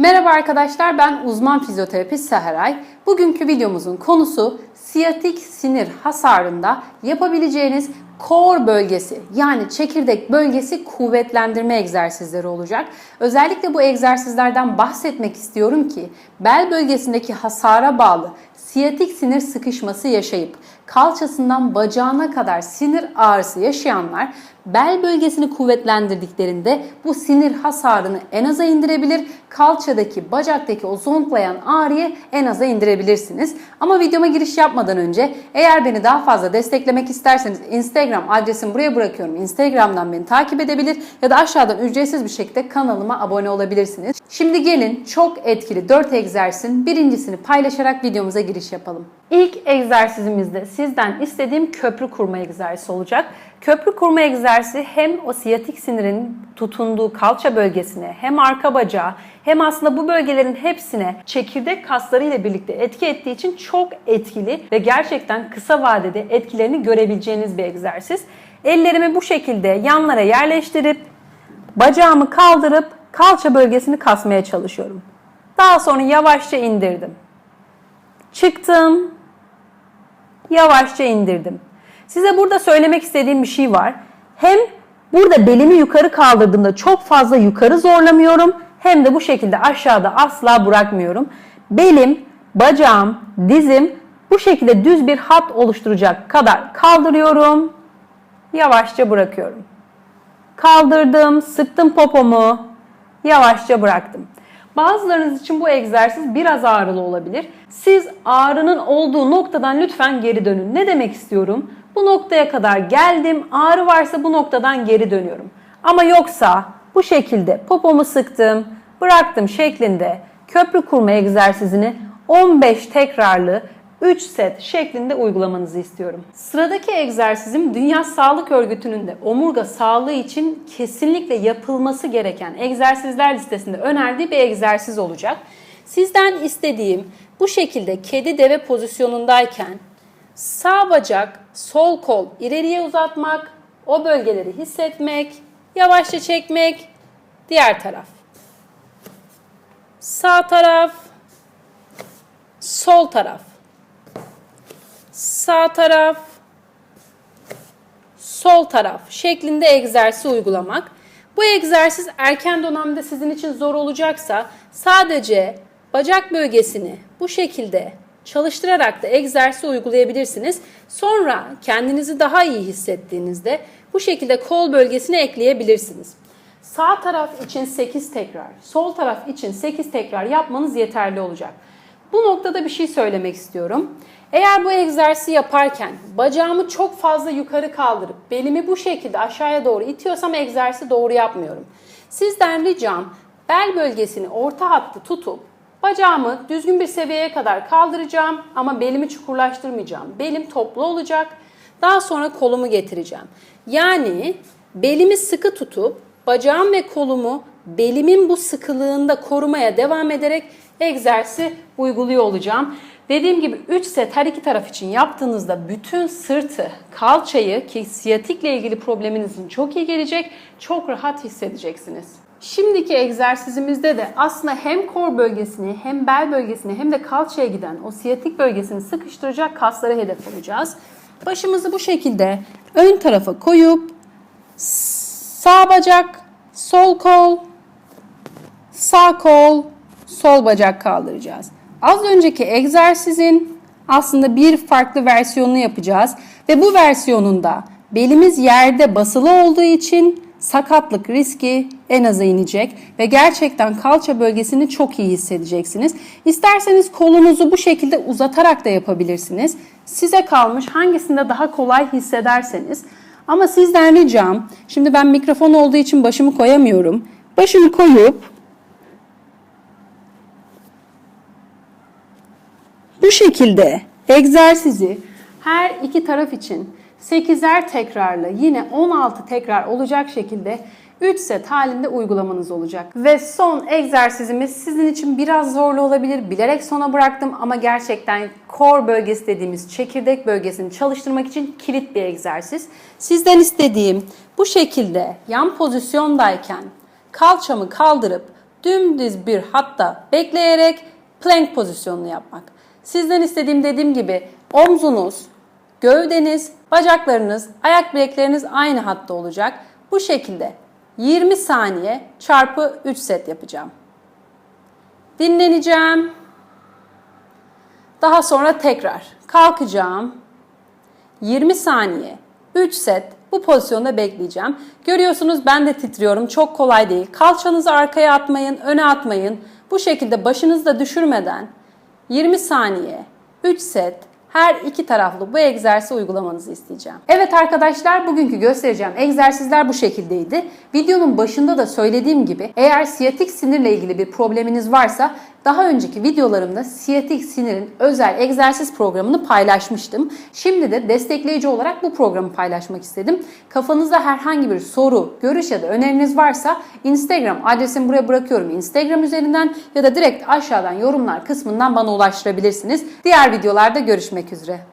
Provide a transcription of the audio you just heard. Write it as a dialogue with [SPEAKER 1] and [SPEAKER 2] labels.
[SPEAKER 1] Merhaba arkadaşlar ben uzman fizyoterapist Seheray. Bugünkü videomuzun konusu siyatik sinir hasarında yapabileceğiniz core bölgesi yani çekirdek bölgesi kuvvetlendirme egzersizleri olacak. Özellikle bu egzersizlerden bahsetmek istiyorum ki bel bölgesindeki hasara bağlı siyatik sinir sıkışması yaşayıp kalçasından bacağına kadar sinir ağrısı yaşayanlar bel bölgesini kuvvetlendirdiklerinde bu sinir hasarını en aza indirebilir. Kalçadaki, bacaktaki o zonklayan ağrıyı en aza indirebilirsiniz. Ama videoma giriş yapmadan önce eğer beni daha fazla desteklemek isterseniz Instagram adresimi buraya bırakıyorum. Instagram'dan beni takip edebilir ya da aşağıdan ücretsiz bir şekilde kanalıma abone olabilirsiniz. Şimdi gelin çok etkili 4 egzersizin birincisini paylaşarak videomuza giriş yapalım. İlk egzersizimizde sizden istediğim köprü kurma egzersizi olacak. Köprü kurma egzersizi hem o siyatik sinirin tutunduğu kalça bölgesine hem arka bacağı hem aslında bu bölgelerin hepsine çekirdek kasları ile birlikte etki ettiği için çok etkili ve gerçekten kısa vadede etkilerini görebileceğiniz bir egzersiz. Ellerimi bu şekilde yanlara yerleştirip bacağımı kaldırıp kalça bölgesini kasmaya çalışıyorum. Daha sonra yavaşça indirdim. Çıktım. Yavaşça indirdim. Size burada söylemek istediğim bir şey var. Hem burada belimi yukarı kaldırdığımda çok fazla yukarı zorlamıyorum hem de bu şekilde aşağıda asla bırakmıyorum. Belim, bacağım, dizim bu şekilde düz bir hat oluşturacak kadar kaldırıyorum. Yavaşça bırakıyorum. Kaldırdım, sıktım popomu, yavaşça bıraktım. Bazılarınız için bu egzersiz biraz ağrılı olabilir. Siz ağrının olduğu noktadan lütfen geri dönün. Ne demek istiyorum? Bu noktaya kadar geldim, ağrı varsa bu noktadan geri dönüyorum. Ama yoksa bu şekilde popomu sıktım, bıraktım şeklinde köprü kurma egzersizini 15 tekrarlı 3 set şeklinde uygulamanızı istiyorum. Sıradaki egzersizim Dünya Sağlık Örgütü'nün de omurga sağlığı için kesinlikle yapılması gereken egzersizler listesinde önerdiği bir egzersiz olacak. Sizden istediğim bu şekilde kedi deve pozisyonundayken sağ bacak, sol kol ileriye uzatmak, o bölgeleri hissetmek, yavaşça çekmek, diğer taraf. Sağ taraf, sol taraf sağ taraf, sol taraf şeklinde egzersiz uygulamak. Bu egzersiz erken dönemde sizin için zor olacaksa sadece bacak bölgesini bu şekilde çalıştırarak da egzersiz uygulayabilirsiniz. Sonra kendinizi daha iyi hissettiğinizde bu şekilde kol bölgesini ekleyebilirsiniz. Sağ taraf için 8 tekrar, sol taraf için 8 tekrar yapmanız yeterli olacak. Bu noktada bir şey söylemek istiyorum. Eğer bu egzersizi yaparken bacağımı çok fazla yukarı kaldırıp belimi bu şekilde aşağıya doğru itiyorsam egzersizi doğru yapmıyorum. Sizden ricam bel bölgesini orta hattı tutup bacağımı düzgün bir seviyeye kadar kaldıracağım ama belimi çukurlaştırmayacağım. Belim toplu olacak. Daha sonra kolumu getireceğim. Yani belimi sıkı tutup bacağım ve kolumu belimin bu sıkılığında korumaya devam ederek egzersizi uyguluyor olacağım. Dediğim gibi 3 set her iki taraf için yaptığınızda bütün sırtı, kalçayı ki siyatikle ilgili probleminizin çok iyi gelecek, çok rahat hissedeceksiniz. Şimdiki egzersizimizde de aslında hem kor bölgesini hem bel bölgesini hem de kalçaya giden o siyatik bölgesini sıkıştıracak kaslara hedef olacağız. Başımızı bu şekilde ön tarafa koyup sağ bacak, sol kol, sağ kol, sol bacak kaldıracağız. Az önceki egzersizin aslında bir farklı versiyonunu yapacağız ve bu versiyonunda belimiz yerde basılı olduğu için sakatlık riski en aza inecek ve gerçekten kalça bölgesini çok iyi hissedeceksiniz. İsterseniz kolunuzu bu şekilde uzatarak da yapabilirsiniz. Size kalmış hangisinde daha kolay hissederseniz. Ama sizden ricam, şimdi ben mikrofon olduğu için başımı koyamıyorum. Başımı koyup Bu şekilde egzersizi her iki taraf için 8'er tekrarlı yine 16 tekrar olacak şekilde 3 set halinde uygulamanız olacak. Ve son egzersizimiz sizin için biraz zorlu olabilir. Bilerek sona bıraktım ama gerçekten core bölgesi dediğimiz çekirdek bölgesini çalıştırmak için kilit bir egzersiz. Sizden istediğim bu şekilde yan pozisyondayken kalçamı kaldırıp dümdüz bir hatta bekleyerek plank pozisyonunu yapmak. Sizden istediğim dediğim gibi omzunuz, gövdeniz, bacaklarınız, ayak bilekleriniz aynı hatta olacak. Bu şekilde 20 saniye çarpı 3 set yapacağım. Dinleneceğim. Daha sonra tekrar kalkacağım. 20 saniye 3 set bu pozisyonda bekleyeceğim. Görüyorsunuz ben de titriyorum. Çok kolay değil. Kalçanızı arkaya atmayın, öne atmayın. Bu şekilde başınızı da düşürmeden 20 saniye 3 set her iki taraflı bu egzersizi uygulamanızı isteyeceğim. Evet arkadaşlar bugünkü göstereceğim egzersizler bu şekildeydi. Videonun başında da söylediğim gibi eğer siyatik sinirle ilgili bir probleminiz varsa daha önceki videolarımda siyatik sinirin özel egzersiz programını paylaşmıştım. Şimdi de destekleyici olarak bu programı paylaşmak istedim. Kafanızda herhangi bir soru, görüş ya da öneriniz varsa Instagram adresimi buraya bırakıyorum. Instagram üzerinden ya da direkt aşağıdan yorumlar kısmından bana ulaştırabilirsiniz. Diğer videolarda görüşmek üzere.